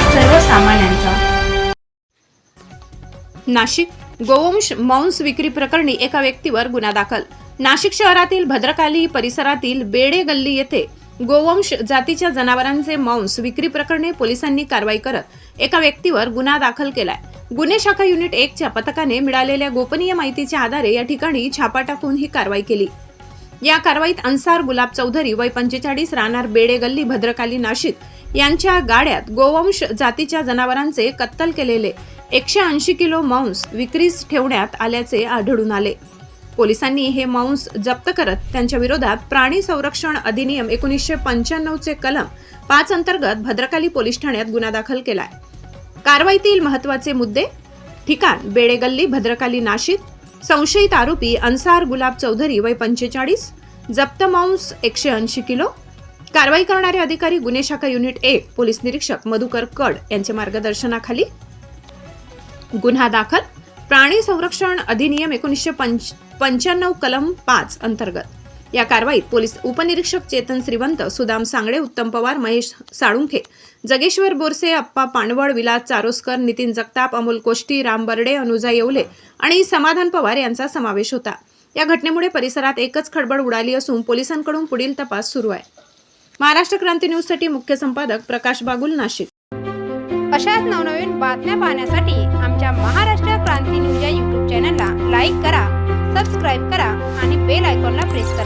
सर्वसामान्यांचा. नाशिक गोवंश मांस विक्री प्रकरणी एका व्यक्तीवर गुन्हा दाखल. नाशिक शहरातील भद्रकाली परिसरातील बेडे गल्ली येथे गोवंश जातीच्या जनावरांचे मांस विक्री प्रकरणी पोलिसांनी कारवाई करत एका व्यक्तीवर गुन्हा दाखल केलाय. गुन्हे शाखा युनिट एकच्या पथकाने मिळालेल्या गोपनीय माहितीच्या आधारे या ठिकाणी छापा टाकून ही कारवाई केली. या कारवाईत अन्सार गुलाब चौधरी वय पंचेचाळीस राहणार बेडे गल्ली भद्रकाली नाशिक. यांच्या गाड्यात गोवंश जातीच्या जनावरांचे कत्तल केलेले एकशे ऐंशी किलो मांस विक्रीस ठेवण्यात आल्याचे आढळून आले. पोलिसांनी हे मांस जप्त करत त्यांच्या विरोधात प्राणी संरक्षण अधिनियम एकोणीसशे पंच्याण्णवचे कलम पाच अंतर्गत भद्रकाली पोलीस ठाण्यात गुन्हा दाखल केलाय. कारवाईतील महत्त्वाचे मुद्दे ठिकाण बेडेगल्ली भद्रकाली नाशिक संशयित आरोपी अन्सार गुलाब चौधरी वय पंचेचाळीस जप्त मांस एकशे ऐंशी किलो कारवाई करणारे अधिकारी गुन्हे शाखा युनिट एक पोलीस निरीक्षक मधुकर कड यांच्या मार्गदर्शनाखाली. गुन्हा दाखल प्राणी संरक्षण अधिनियम एकोणीसशे पंच पंच्याण्णव कलम पाच अंतर्गत. या कारवाईत पोलीस उपनिरीक्षक चेतन श्रीवंत सुदाम सांगडे उत्तम पवार महेश साळुंखे जगेश्वर बोरसे अप्पा पांडवळ विलास चारोस्कर नितीन जगताप अमोल कोष्टी राम बर्डे अनुजा येवले आणि समाधान पवार यांचा समावेश होता. या घटनेमुळे परिसरात एकच खडबड उडाली असून पोलिसांकडून पुढील तपास सुरू आहे. महाराष्ट्र क्रांती न्यूजसाठी मुख्य संपादक प्रकाश बागुल नाशिक. अशाच नवनवीन बातम्या पाहण्यासाठी आमच्या महाराष्ट्र क्रांती न्यूज या यूट्यूब चॅनलला लाईक करा सबस्क्राईब करा आणि बेल आयकॉनला प्रेस करा.